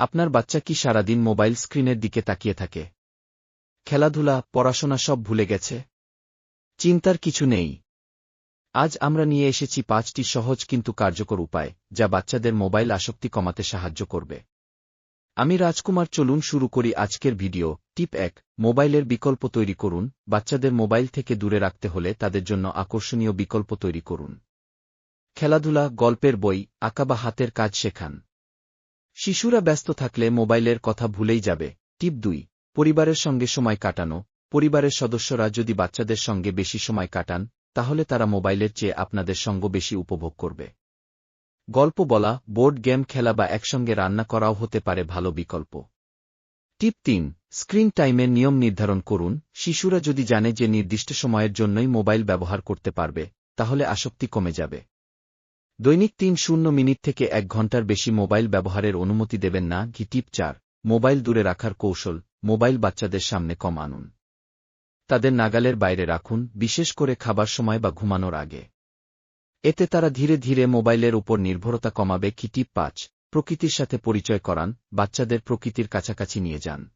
আপনার বাচ্চা কি সারাদিন মোবাইল স্ক্রিনের দিকে তাকিয়ে থাকে? খেলাধুলা, পড়াশোনা সব ভুলে গেছে? চিন্তার কিছু নেই। আজ আমরা নিয়ে এসেছি পাঁচটি সহজ কিন্তু কার্যকর উপায়, যা বাচ্চাদের মোবাইল আসক্তি কমাতে সাহায্য করবে। আমি রাজকুমার চলুন শুরু করি আজকের ভিডিও। টিপ এক, মোবাইলের বিকল্প তৈরি করুন। বাচ্চাদের মোবাইল থেকে দূরে রাখতে হলে তাদের জন্য আকর্ষণীয় বিকল্প তৈরি করুন। খেলাধুলা, গল্পের বই, আঁকা বা হাতের কাজ শেখান। শিশুরা ব্যস্ত থাকলে মোবাইলের কথা ভুলেই যাবে। টিপ দুই, পরিবারের সঙ্গে সময় কাটানো। পরিবারের সদস্যরা যদি বাচ্চাদের সঙ্গে বেশি সময় কাটান, তাহলে তারা মোবাইলের চেয়ে আপনাদের সঙ্গ বেশি উপভোগ করবে। গল্প বলা, বোর্ড গেম খেলা বা একসঙ্গে রান্না করাও হতে পারে ভালো বিকল্প। টিপ তিন, স্ক্রিন টাইমের নিয়ম নির্ধারণ করুন। শিশুরা যদি জানে যে নির্দিষ্ট সময়ের জন্যই মোবাইল ব্যবহার করতে পারবে, তাহলে আসক্তি কমে যাবে। দৈনিক তিন শূন্য মিনিট থেকে এক ঘণ্টার বেশি মোবাইল ব্যবহারের অনুমতি দেবেন না, ঘি টিপ চার, মোবাইল দূরে রাখার কৌশল, মোবাইল বাচ্চাদের সামনে কম আনুন। তাদের নাগালের বাইরে রাখুন, বিশেষ করে খাবার সময় বা ঘুমানোর আগে। এতে তারা ধীরে ধীরে মোবাইলের উপর নির্ভরতা কমাবে কি টিপ পাঁচ, প্রকৃতির সাথে পরিচয় করান, বাচ্চাদের প্রকৃতির কাছাকাছি নিয়ে যান।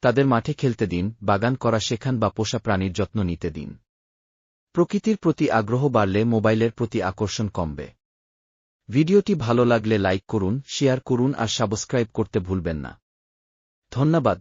তাদের মাঠে খেলতে দিন, বাগান করা শেখান বা পোষা প্রাণীর যত্ন নিতে দিন। প্রকৃতির প্রতি আগ্রহ বাড়লে মোবাইলের প্রতি আকর্ষণ কমবে। ভিডিওটি ভালো লাগলে লাইক করুন, শেয়ার করুন আর সাবস্ক্রাইব করতে ভুলবেন না। ধন্যবাদ।